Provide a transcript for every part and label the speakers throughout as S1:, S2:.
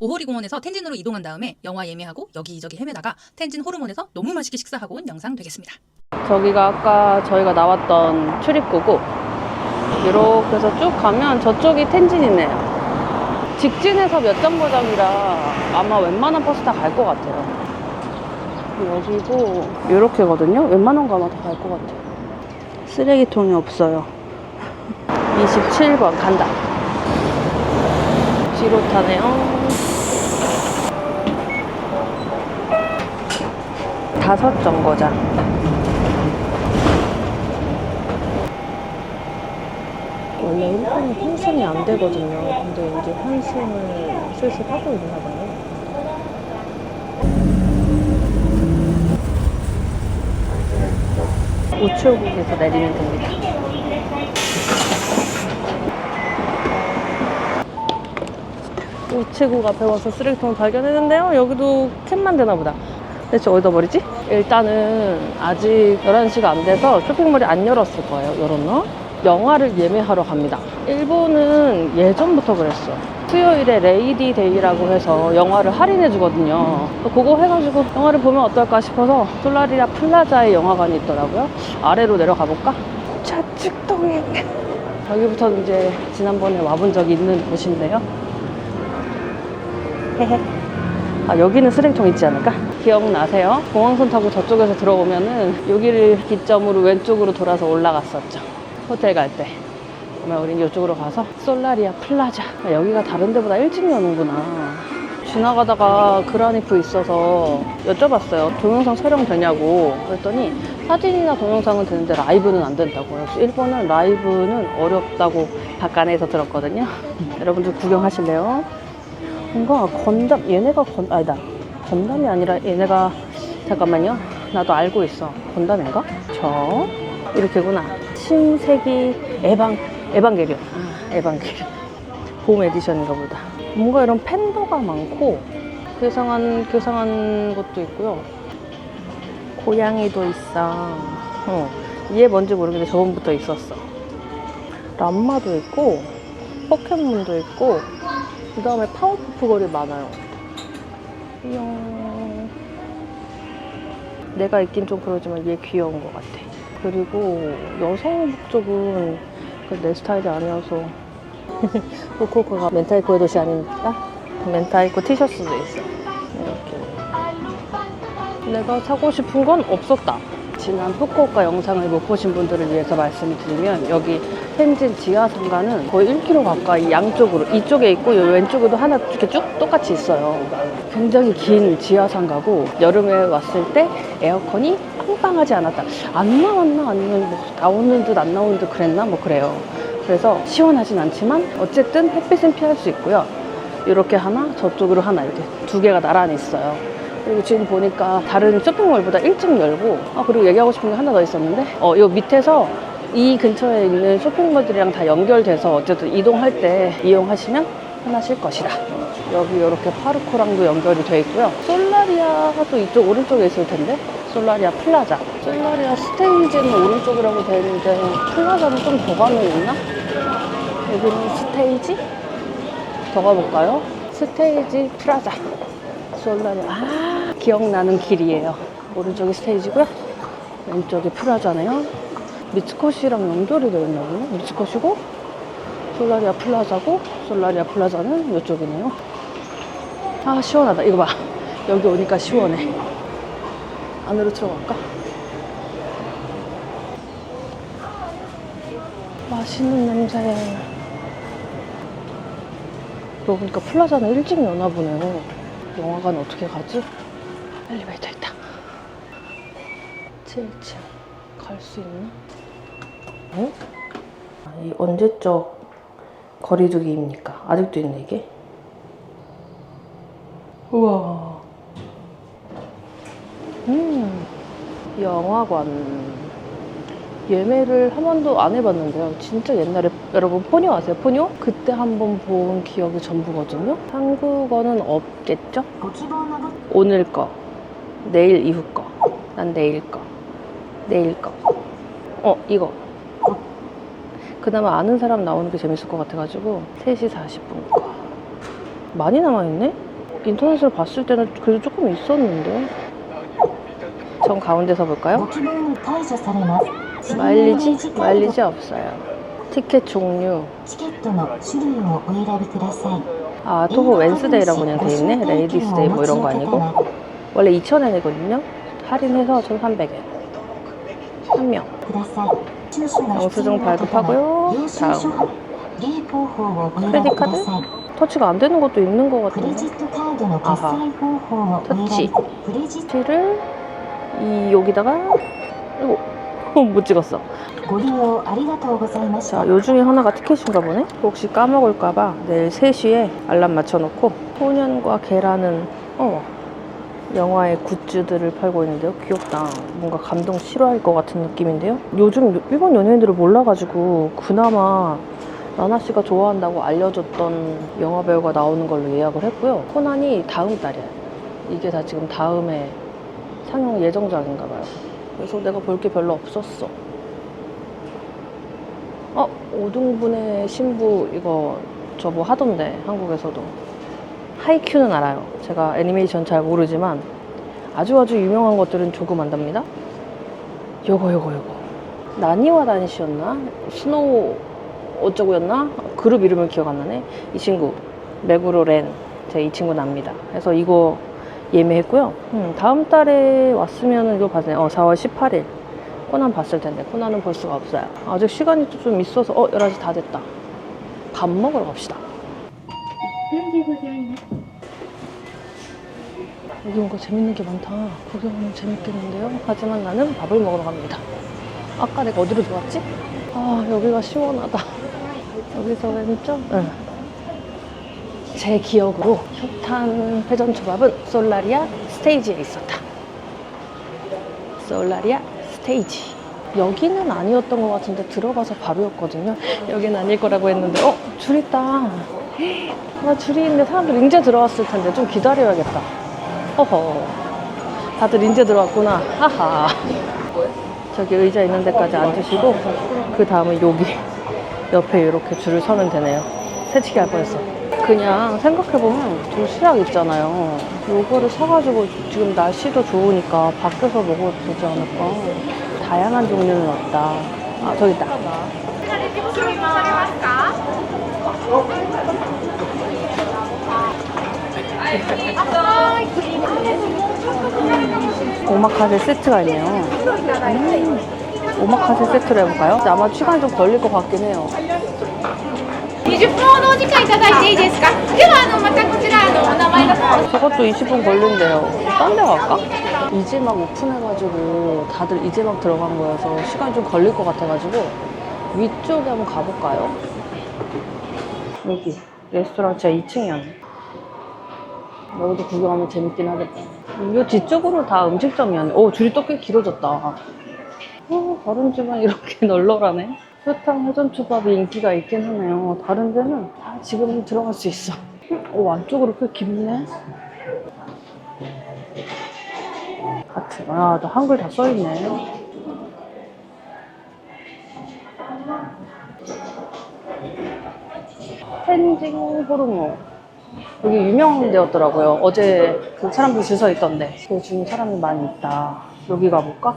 S1: 오호리 공원에서 텐진으로 이동한 다음에 영화 예매하고 여기저기 헤매다가 텐진 호르몬에서 너무 맛있게 식사하고 온 영상 되겠습니다.
S2: 저기가 아까 저희가 나왔던 출입구고 이렇게 해서 쭉 가면 저쪽이 텐진이네요. 직진해서 몇 정거장이라 아마 웬만한 버스 다 갈 것 같아요. 여기고 이렇게거든요. 웬만한 거 아마 다 갈 것 같아요. 쓰레기통이 없어요. 27번 간다. 뒤로 타네요. 다섯 정거장. 원래 일본은 환승이 안 되거든요. 근데 이제 환승을 슬슬 하고 있나 봐요. 우체국에서 내리면 됩니다. 우체국 앞에 와서 쓰레기통을 발견했는데요. 여기도 캔만 되나 보다. 대체 어디다 버리지? 일단은 아직 11시가 안 돼서 쇼핑몰이 안 열었을 거예요. 열었나? 영화를 예매하러 갑니다. 일본은 예전부터 그랬어. 수요일에 레이디 데이라고 해서 영화를 할인해 주거든요. 그거 해가지고 영화를 보면 어떨까 싶어서 솔라리아 플라자에 영화관이 있더라고요. 아래로 내려가 볼까? 좌측동에 여기부터는 이제 지난번에 와본 적이 있는 곳인데요. 헤헤. 아, 여기는 쓰레기통 있지 않을까? 기억나세요? 공항선 타고 저쪽에서 들어오면은 여기를 기점으로 왼쪽으로 돌아서 올라갔었죠. 호텔 갈 때. 그러면 우린 이쪽으로 가서 솔라리아 플라자. 아, 여기가 다른 데보다 일찍 여는구나. 지나가다가 그라니프 있어서 여쭤봤어요. 동영상 촬영 되냐고. 그랬더니 사진이나 동영상은 되는데 라이브는 안 된다고요. 그래서 일본은 라이브는 어렵다고 바깥에서 들었거든요. 여러분들 구경하실래요? 뭔가 건담 얘네가 건 아니다 건담이 아니라 얘네가 잠깐만요. 나도 알고 있어. 건담인가? 저 이렇게구나. 신세기 에방 에반게리온. 아, 에반게리온. 봄 에디션인가 보다. 뭔가 이런 팬더가 많고 괴상한 괴상한 것도 있고요. 고양이도 있어. 어, 얘 뭔지 모르겠는데 저번부터 있었어. 람마도 있고 포켓몬도 있고 그 다음에 파워푸프 걸이 많아요. 이용. 내가 있긴 좀 그러지만 얘 귀여운 것 같아. 그리고 여성복 쪽은 그내 스타일이 아니어서. 후쿠오카가 멘타이코의 도시 아닙니까? 멘타이코 티셔츠도 있어. 이렇게. 내가 사고 싶은 건 없었다. 지난 후쿠오카 영상을 못 보신 분들을 위해서 말씀을 드리면 여기 텐진 지하 상가는 거의 1km 가까이 양쪽으로 이쪽에 있고 이 왼쪽에도 하나 이렇게 쭉 똑같이 있어요. 굉장히 긴 지하 상가고 여름에 왔을 때 에어컨이 빵빵하지 않았다. 안 나왔나 아니면 뭐 나오는 듯 안 나오는 듯 그랬나 뭐 그래요. 그래서 시원하진 않지만 어쨌든 햇빛은 피할 수 있고요. 이렇게 하나 저쪽으로 하나 이렇게 두 개가 나란히 있어요. 그리고 지금 보니까 다른 쇼핑몰보다 일찍 열고 아 그리고 얘기하고 싶은 게 하나 더 있었는데 어 요 밑에서 이 근처에 있는 쇼핑몰들이랑 다 연결돼서 어쨌든 이동할 때 이용하시면 편하실 것이다. 여기 이렇게 파르코랑도 연결이 돼 있고요. 솔라리아도 이쪽 오른쪽에 있을 텐데 솔라리아 플라자. 솔라리아 스테이지는 오른쪽이라고 돼 있는데 플라자는 좀 더 가면 있나? 여기는 스테이지? 더 가볼까요? 스테이지 플라자. 솔라리아. 아, 기억나는 길이에요. 오른쪽이 스테이지고요. 왼쪽이 플라자네요. 미츠코시랑 연결이 되어 있나 보네. 미츠코시고 솔라리아 플라자고 솔라리아 플라자는 이쪽이네요. 아 시원하다. 이거 봐. 여기 오니까 시원해. 안으로 들어갈까? 맛있는 냄새. 그러고 보니까 플라자는 일찍 여나 보네요. 영화관 어떻게 가지? 엘리베이터 있다. 7층 갈 수 있나? 어? 아, 이 언제적 거리두기입니까? 아직도 있네 이게? 우와 음 영화관 예매를 한 번도 안 해봤는데요 진짜 옛날에 여러분 포뇨 아세요 포뇨? 그때 한 번 본 기억이 전부거든요 한국어는 없겠죠? 오늘 거 내일 이후 거난 내일 거 내일 거 어, 이거. 그나마 아는 사람 나오는 게 재밌을 것 같아가지고 3시 40분. 거 많이 남아있네? 인터넷으로 봤을 때는 그래도 조금 있었는데. 전 가운데서 볼까요? 마일리지? 마일리지 없어요. 티켓 종류. 아 토호 웬스데이라고 그냥 돼있네? 레이디스데이 뭐 이런 거 아니고? 원래 2,000엔이거든요? 할인해서 1,300엔. 한명.
S3: 어, 어,
S2: 영수증 발급하고요. 다음 크레딧 카드? 터치가 안 되는 것도 있는 것 같은데.
S3: 아하. 터치.
S2: 터치를 이 여기다가 이거 못 찍었어. 자, 요 중에 하나가 티켓인가 보네? 혹시 까먹을까봐 내일 3시에 알람 맞춰놓고 소년과 계란은 어 영화의 굿즈들을 팔고 있는데요. 귀엽다. 뭔가 감동 싫어할 것 같은 느낌인데요. 요즘 일본 연예인들을 몰라가지고 그나마 나나 씨가 좋아한다고 알려줬던 영화 배우가 나오는 걸로 예약을 했고요. 코난이 다음 달이야. 이게 다 지금 다음에 상영 예정작인가 봐요. 그래서 내가 볼 게 별로 없었어. 어, 오등분의 신부 이거 저뭐 하던데 한국에서도 하이큐는 알아요. 제가 애니메이션 잘 모르지만 아주 아주 유명한 것들은 조금 안답니다. 요거 요거 요거 나니와 다니시였나? 스노우 어쩌고였나? 그룹 이름을 기억 안 나네. 이 친구 메구로 렌. 제가 이 친구 납니다. 그래서 이거 예매했고요. 음, 다음 달에 왔으면 이거 봤네. 어, 4월 18일. 코난 봤을 텐데 코난은 볼 수가 없어요. 아직 시간이 좀 있어서 어 11시 다 됐다. 밥 먹으러 갑시다. 여기 뭔가 재밌는 게 많다. 구경하면 재밌겠는데요? 하지만 나는 밥을 먹으러 갑니다. 아까 내가 어디로 들어왔지? 아 여기가 시원하다. 여기서 왼쪽? 응. 제 기억으로 효탄 회전 초밥은 솔라리아 스테이지에 있었다. 솔라리아 스테이지. 여기는 아니었던 것 같은데 들어가서 바로였거든요. 여기는 아닐 거라고 했는데, 어, 줄 있다. 나 줄이 있는데 사람들 이제 들어왔을 텐데 좀 기다려야겠다. 허허. 다들 이제 들어왔구나. 하하. 저기 의자 있는 데까지 앉으시고, 그 다음에 여기 옆에 이렇게 줄을 서면 되네요. 새치기 할 뻔했어. 그냥 생각해보면 도시락 있잖아요. 요거를 사가지고 지금 날씨도 좋으니까 밖에서 먹어도 되지 않을까. 다양한 종류는 없다. 아, 저기 있다. 오마카세 세트가 있네요. 음, 오마카세 세트로 해볼까요? 아마 시간이 좀 걸릴 것 같긴 해요.
S4: 20分ほどお時間いただいていいですかではあのまたこちらあのお名前の方
S2: 저것도 20분 걸린대요. 딴 데 갈까? 이제 막 오픈해가지고 다들 이제 막 들어간 거여서 시간이 좀 걸릴 것 같아가지고 위쪽에 한번 가볼까요? 여기 레스토랑 제 2층이었네. 여기도 구경하면 재밌긴 하겠다. 이 뒤쪽으로 다 음식점이었네. 오 줄이 또 꽤 길어졌다. 어, 다른 집은 이렇게 널널하네. 설탕 회전초밥이 인기가 있긴 하네요. 다른 데는 아, 지금 들어갈 수 있어. 오, 안쪽으로 꽤 깊네. 하트. 아, 또 한글 다 써있네. 텐징 호르몬. 여기 유명한 데였더라고요. 어제 그 사람들 줄 서 있던데. 그 지금 사람이 많이 있다. 여기 가볼까?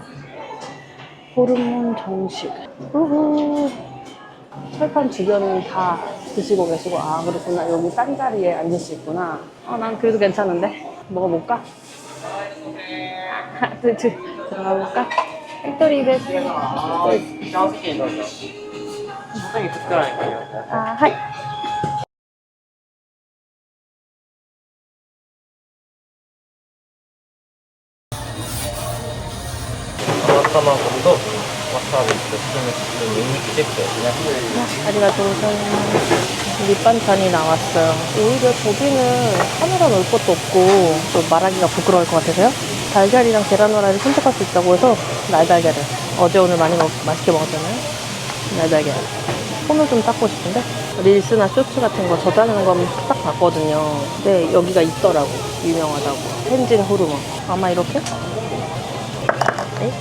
S2: 호르몬 정식. 우후. 철판 주변은 다 드시고 계시고, 아, 그렇구나. 여기 딴 자리에 앉을 수 있구나. 어, 난 그래도 괜찮은데? 먹어볼까? 하나, 둘, 둘. 들어가볼까? 팩토리
S5: 백. 아, 짜증이 나죠. 굉장히 특별하니까요.
S2: 아, 하이.
S5: 生卵とわさびと酢飯とニンニクセットですね。
S2: 아리가또 고자이마스 밑반찬이 나왔어요 오히려 저기는 카메라 넣을 것도 없고 좀 말하기가 부끄러울 것 같아서요 달걀이랑 계란 후라이를 선택할 수 있다고 해서 날달걀을 어제 오늘 많이 먹, 맛있게 먹었잖아요 날달걀 손을 좀 닦고 싶은데 릴스나 쇼츠 같은 거 저장하는 거 딱 봤거든요 근데 여기가 있더라고 유명하다고 텐진 호르몬 아마 이렇게 에이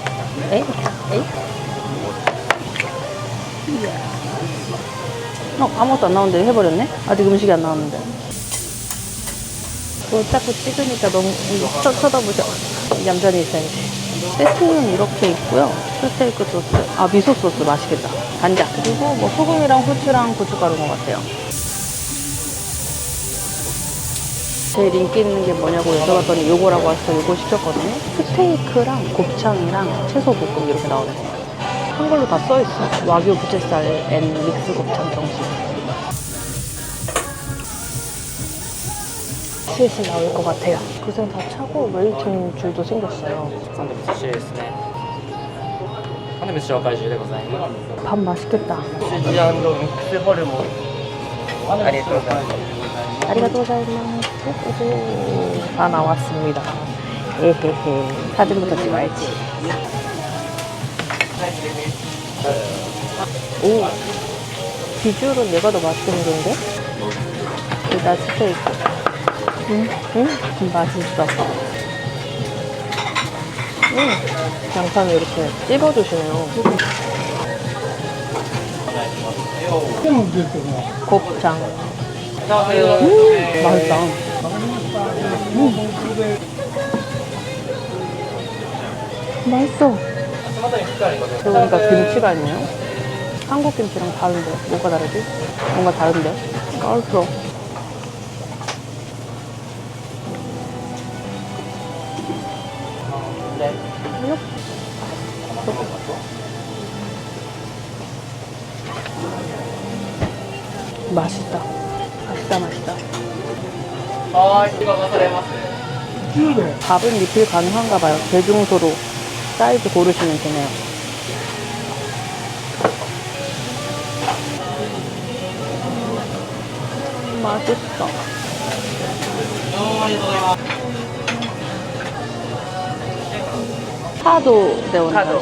S2: 어, 아무것도 안 나오는데 해버렸네? 아직 음식이 안 나왔는데. 뭐 자꾸 찍으니까 너무 쳐, 쳐다보죠. 얌전히 있어야지. 세팅은 이렇게 있고요. 스테이크 소스, 아 미소 소스 맛있겠다. 간장 그리고 뭐 소금이랑 후추랑 고춧가루인 것 같아요. 제일 인기 있는 게 뭐냐고 여쭤봤더니 요거라고 해서 요거 시켰거든요. 스테이크랑 곱창이랑 채소 볶음 이렇게 나오는 거. 한글로 다 써있어. 와규 부채살 앤 믹스 곱창 정식. 슬슬 나올 것 같아요. 고생 다 차고 웨이팅 줄도 생겼어요.
S5: サンド味噌汁ですね本日紹介中でございます
S2: 밥 맛있겠다.
S5: スジミックスホルモンありがとうございます
S2: 아리가토자이마스. 오호. 다 나왔습니다. 에헤헤. 사진부터 찍어야지. 오. 비주얼은 얘가 더 맛있게 생겼는데? 일단 스테이크. 응? 응? 맛있어. 응. 양파는 이렇게 찝어주시네요. 곱창. 음, 맛있다. 음. 맛있어. 그러니까 김치가 있네요. 한국 김치랑 다른데 뭐가 다르지? 뭔가 다른데? 맛있어. 맛있다. 맛있다, 맛있다. 밥은 리필 가능한가 봐요. 대중소로 사이즈 고르시면 되네요. 맛있어. 파도 네오나.
S5: 파도.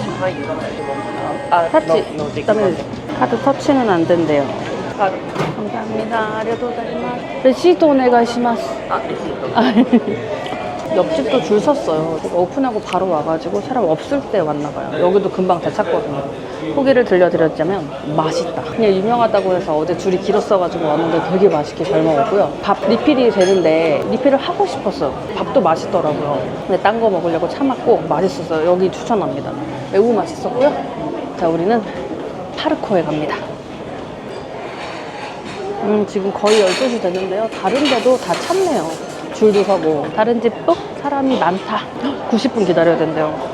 S2: 아, 터치. 카드 터치는 안 된대요. 감사합니다. 오네가시마스. 아, 옆집도 줄 섰어요. 제가 오픈하고 바로 와가지고 사람 없을 때 왔나봐요. 여기도 금방 되찾거든요. 후기를 들려드렸자면 맛있다. 그냥 유명하다고 해서 어제 줄이 길었어가지고 왔는데 되게 맛있게 잘 먹었고요. 밥 리필이 되는데 리필을 하고 싶었어요. 밥도 맛있더라고요. 근데 딴 거 먹으려고 참았고 맛있었어요. 여기 추천합니다. 매우 맛있었고요. 자, 우리는 파르코에 갑니다. 음, 지금 거의 12시 됐는데요. 다른 데도 다 찼네요. 줄도 서고. 다른 집또 사람이 많다. 90분 기다려야 된대요.